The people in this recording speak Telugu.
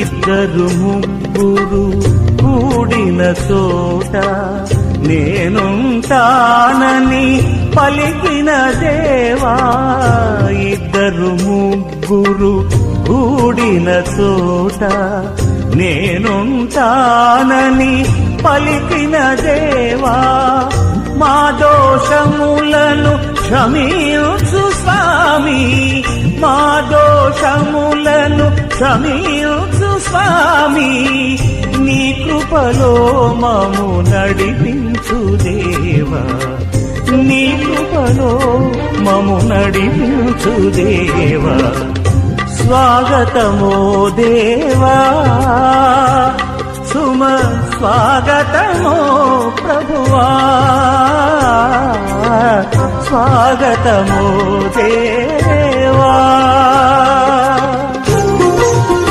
ఇద్దరు ముగ్గురు కూడిన చోట నేనుంటానని పలికిన దేవా ఇద్దరు ముగ్గురు కూడిన చోట నేనుంటానని పలికిన దేవా మా దోషములను క్షమించు స్వామి. దోషములను స్వామి నీ కృపలో మము నడిపించు దేవా. నీ కృపలో మము నడిపించు దేవా. స్వాగతమో దేవా. సుమ స్వాగతమో ప్రభువా. స్వాగతమో దేవా.